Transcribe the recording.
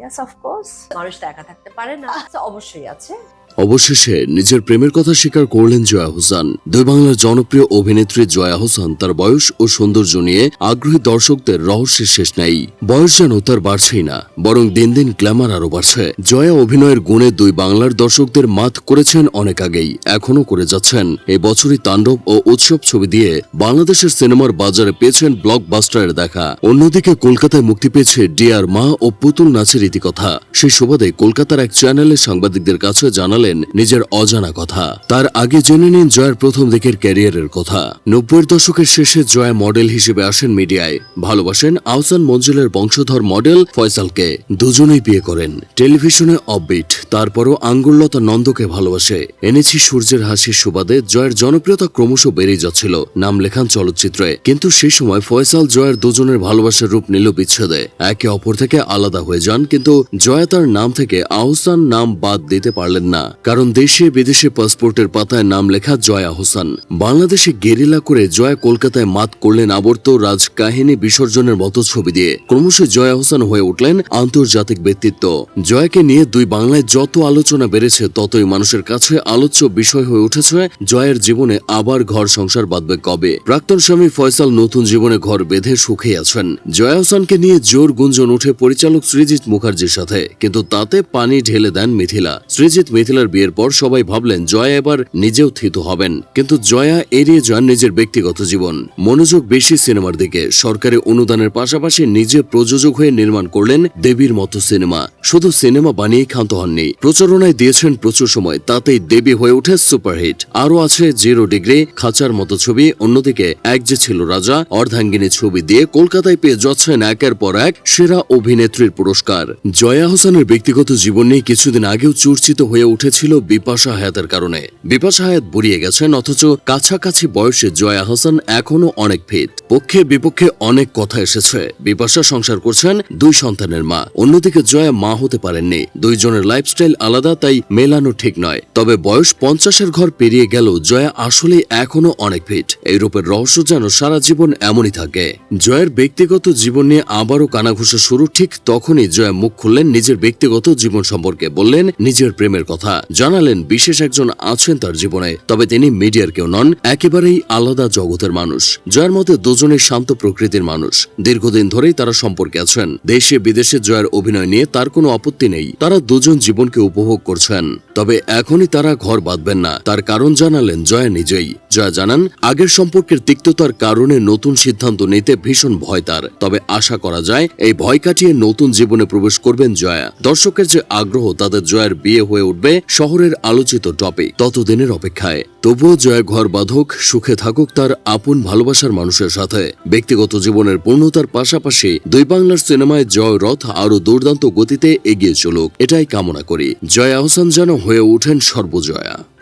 Yes of course মানুষ তো একা থাকতে পারে না। অবশ্যই আছে। অবশেষে নিজের প্রেমের কথা স্বীকার করলেন জয়া হোসান। দুই বাংলার জনপ্রিয় অভিনেত্রী জয়া হোসেন তার বয়স ও সৌন্দর্য নিয়ে আগ্রহী দর্শকদের রহস্যের শেষ নেই। বয়স যেন তার বাড়ছেই না, বরং দিন দিন গ্ল্যামার আরও বাড়ছে। জয়া অভিনয়ের গুণে দুই বাংলার দর্শকদের মাত করেছেন অনেক আগেই এখনও করে যাচ্ছেন। এই বছরই তাণ্ডব ও উৎসব ছবি দিয়ে বাংলাদেশের সিনেমার বাজারে পেয়েছেন ব্লকবাস্টারের দেখা। অন্যদিকে কলকাতায় মুক্তি পেয়েছে ডিয়ার মা ও পুতুল নাচের ইতিকথা সেই সুবাদে কলকাতার এক চ্যানেলে সাংবাদিকদের কাছে জানালেন নিজের অজানা কথা। তার আগে জেনে নিন জয়ের প্রথম দিকের ক্যারিয়ারের কথা। নব্বইয়ের দশকের শেষে জয়া মডেল হিসেবে আসেন মিডিয়ায়। ভালোবাসেন আহসান মঞ্জুলের বংশধর মডেল ফয়সালকে। দুজনেই বিয়ে করেন। টেলিভিশনে অববিট তারপরও আঙ্গুরলতা নন্দকে ভালোবাসে। এনেছি সূর্যের হাসির সুবাদে জয়ের জনপ্রিয়তা ক্রমশ বেড়েই যাচ্ছিল। নাম লেখান চলচ্চিত্রে। কিন্তু সেই সময় ফয়সাল জয়ের দুজনের ভালোবাসার রূপ নিল বিচ্ছেদে। একে অপর থেকে আলাদা হয়ে যান, কিন্তু জয়া তার নাম থেকে আহসান নাম বাদ দিতে পারলেন না। কারণ দেশে বিদেশে পাসপোর্টের পাতায় নাম লেখা জয়া হোসেন। বাংলাদেশে গেরিলা করে জয়া কলকাতায় মাত করলেন আবর্ত রাজ কাহিনী বিসর্জনের মতো ছবি দিয়ে। ক্রমশ জয়া হোসেন হয়ে উঠলেন আন্তর্জাতিক ব্যক্তিত্ব। জয়াকে নিয়ে দুই বাংলায় যত আলোচনা বেড়েছে, ততই মানুষের কাছে আলোচ্য বিষয় হয়ে উঠেছে জয়ের জীবনে আবার ঘর সংসার বাঁধবে কবে। প্রাক্তন স্বামী ফয়সাল নতুন জীবনে ঘর বেঁধে সুখে আছেন। জয়া হোসেনকে নিয়ে জোর গুঞ্জন উঠে পরিচালক সৃজিৎ মুখার্জির সাথে, কিন্তু তাতে পানি ঢেলে দেন মিথিলা। সৃজিৎ মিথিলার বিয়ের পর সবাই ভাবলেন জয়া এবার নিজেও থিত হবেন। কিন্তু জয়া এড়িয়ে যান নিজের ব্যক্তিগত জীবন। মনোযোগ বেশি সিনেমার দিকে। সরকারি অনুদানের পাশাপাশি নিজে প্রযোজক হয়ে নির্মাণ করলেন দেবীর মতো সিনেমা। শুধু সিনেমা বানিয়ে ক্ষান্ত হননি, প্রচারণায় দিয়েছেন প্রচুর সময়। তাতেই দেবী হয়ে ওঠে সুপারহিট। আরও আছে জিরো ডিগ্রি, খাঁচার মতো ছবি, অন্যদিকে এক যে ছিল রাজা, অর্ধাঙ্গিনী ছবি দিয়ে কলকাতায় পেয়ে যাচ্ছেন একের পর এক সেরা অভিনেত্রীর পুরস্কার। জয়া হোসেনের ব্যক্তিগত জীবন নিয়ে কিছুদিন আগেও চর্চিত হয়ে উঠেছিল বিপাশা হায়াতের কারণে। বিপাশা হায়াত বুড়িয়ে গেছেন, অথচ কাছাকাছি বয়সে জয়া হোসেন এখনও অনেক ফিট পক্ষে বিপক্ষে অনেক কথা এসেছে। বিপাশা সংসার করছেন দুই সন্তানের মা। অন্যদিকে জয়া মা হতে পারেননি। দুইজনের লাইফস্টাইল আলাদা, তাই মেলানো ঠিক নয়। তবে বয়স পঞ্চাশের ঘর পেরিয়ে গেল, জয়া আসলে এখনও অনেক ফিট এই রূপের রহস্য যেন সারা জীবন এমনই থাকে। জয়ের ব্যক্তিগত জীবন নিয়ে আবারও কানাঘুষা শুরু, ঠিক তখনই জয়া মুখ খুললেন নিজের ব্যক্তিগত জীবন সম্পর্কে। বললেন, নিজের প্রেমের কথা। জানালেন বিশেষ একজন আছেন তার জীবনে, তবে তিনি মিডিয়ার কেউ নন, একেবারেই আলাদা জগতের মানুষ জয়ের মতে দুজনেই শান্ত প্রকৃতির মানুষ। দীর্ঘদিন ধরেই তারা সম্পর্কে আছেন। দেশে বিদেশে জয়ের অভিনয় নিয়ে তার কোনো আপত্তি নেই। তারা দুজন জীবনকে উপভোগ করছেন। তবে এখনই তারা ঘর বাঁধবেন না। তার কারণ জানালেন জয়া নিজেই। জয়া জানান, আগের সম্পর্কের তিক্ততার কারণে নতুন সিদ্ধান্ত নিতে ভীষণ ভয় তার। তবে আশা করা যায়, এই ভয় কাটিয়ে নতুন জীবনে প্রবেশ করবেন জয়া। দর্শকের যে আগ্রহ তাদের জয়ের বিয়ে হয়ে উঠবে শহরের আলোচিত টপে ততদিনের অপেক্ষায়। তবুও জয়া ঘর বাঁধক, সুখে থাকুক তার আপন ভালোবাসার মানুষের সাথে। ব্যক্তিগত জীবনের পূর্ণতার পাশাপাশি দুই বাংলার সিনেমায় জয় রথ আরও দুর্দান্ত গতিতে এগিয়ে চলুক, এটাই কামনা করি। জয়া আহসান যেন হয়ে ওঠেন সর্বজয়া।